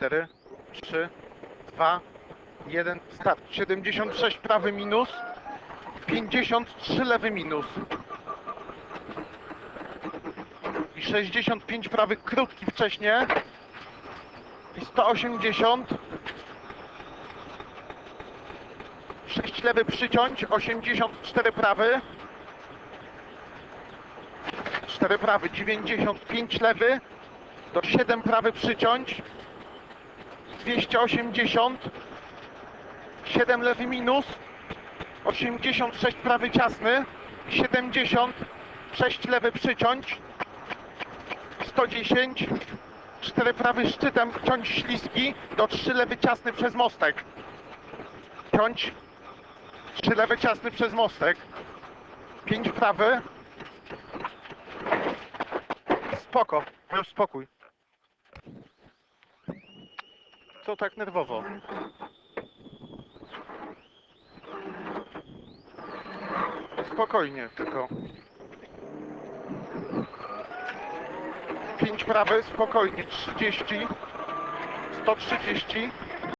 4, 3, 2, 1, start. 76 prawy minus, 53 lewy minus. I 65 prawy krótki wcześniej. I 180. 6 lewy przyciąć, 84 prawy. 4 prawy, 95 lewy. Do 7 prawy przyciąć. 280. 7 lewy minus. 86 prawy ciasny. 70. 6 lewy przyciąć. 110. 4 prawy szczytem ciąć śliski. Do 3 lewy ciasny przez mostek. Ciąć. 3 lewy ciasny przez mostek. 5 prawy. Spoko. Już spokój. Co tak nerwowo? Spokojnie tylko. 5 prawy, spokojnie. 30. 130.